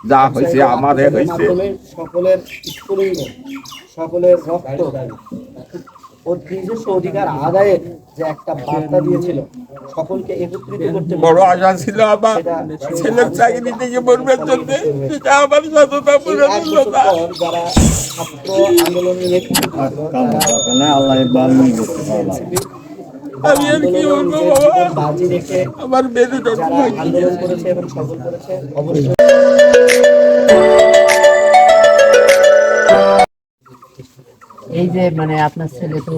যা হয়েছে আমাদের হয়েছে। সকলের স্ফুলিঙ্গ সকলের রক্ত। ও নিজস্ব অধিকার আদায়ের যে একটা বার্তা দিয়েছিল সকলকে একত্রিত করতে বড় আশা ছিল আমার। ছেলের চাকরি থেকে মরবার জন্য সেটা আমার সততা পূরণ হলো না। যারা ছাত্র আন্দোলনের নেতৃত্ব আল্লাহ আমি আর কি বলব বাবা? আমার বেঁধে আন্দোলন করেছে এবং সফল করেছে অবশ্যই এই যে মানে আপনার ছেলে তো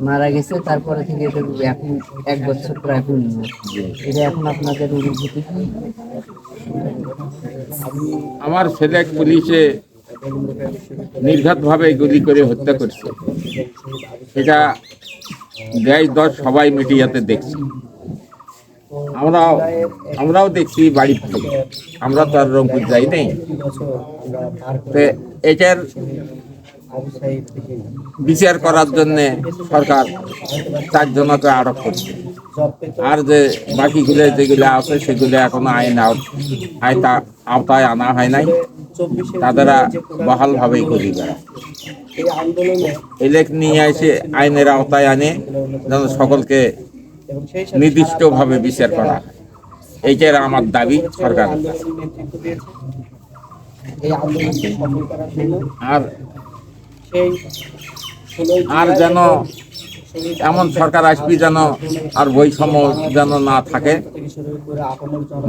মারা গেছে তারপরে থেকে এখন এক বছর প্রায় পূর্ণ এটা এখন আপনাদের অনুভূতি কি? আমার ছেলে পুলিশে নির্ঘাতভাবে গুলি করে হত্যা করছে। এটা দেশ দশ সবাই মিডিয়াতে দেখছি। আমরাও আমরাও দেখছি বাড়ির থেকে। আমরা তো আর রংপুর যাই নেই। এটার বিচার করার জন্য সরকার চারজনকে আটক করছে। আর যে বাকিগুলো যেগুলো আছে, সেগুলো এখনও আইন আওতায় আনা হয় নাই। তাদেরা বহালভাবেই করি এই নিয়ে এসে আইনের আওতায় আনে, যেন সকলকে নির্দিষ্টভাবে বিচার করা হয়। এইটার আমার দাবি জন্য আর আর যেন এমন সরকার আসবি যেন আর বৈষম্য যেন না থাকে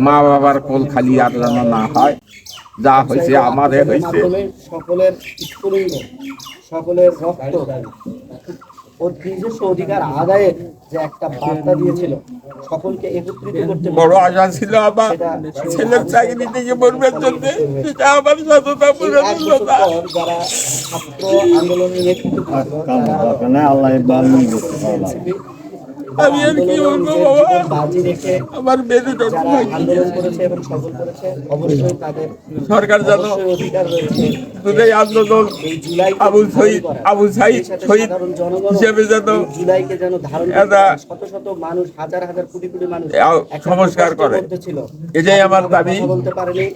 মা বাবার কোল খালি আর যেন না হয়। যা হয়েছে আমাদের হয়েছে। সকলের স্ফুলিঙ্গ সকলের রক্ত ও নিজস্ব অধিকার আদায়ের যে একটা বার্তা দিয়েছিল সকলকে একত্রিত করতে বড় আশা ছিল আমার ছেলের চাকরি থেকে মরবার জন্য সেটা আমার সততা পূরণ হলো না যারা ছাত্র আন্দোলনের নেতৃত্ব আল্লাহ আমি আর কি বলব বাবা? আমার বেঁধে যারা আন্দোলন করেছে এবং সফল করেছে অবশ্যই তাদের সরকার দুটোই আন্দোলন আবু শহীদ আবু সাইদ শহীদ হিসেবে যেন জুলাইকে যেন ধারণ করতে এটা পারে। শত শত মানুষ হাজার হাজার কোটি কোটি মানুষ সংস্কার করে। এটাই আমার দাবি। বলতে পারেনি।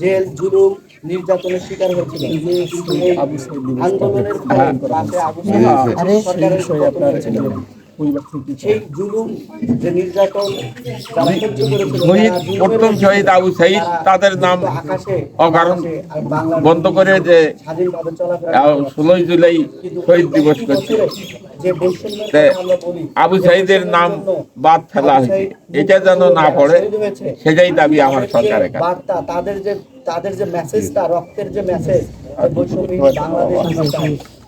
জেল জুলুম নির্যাতনের শিকার হয়েছিল। আন্দোলনের পাশে আবু সরকারের হয়েছিল। সেই জুলুম যে নির্যাতন প্রথম শহীদ আবু সাইদ তাদের নাম অকারণ বন্ধ করে যে ষোলোই জুলাই শহীদ দিবস করছে আবু সাইদের নাম বাদ ফেলা হয়েছে এটা যেন না পড়ে সেটাই দাবি আমার সরকারের কাছে তাদের যে তাদের যে মেসেজটা রক্তের যে মেসেজ বাংলাদেশ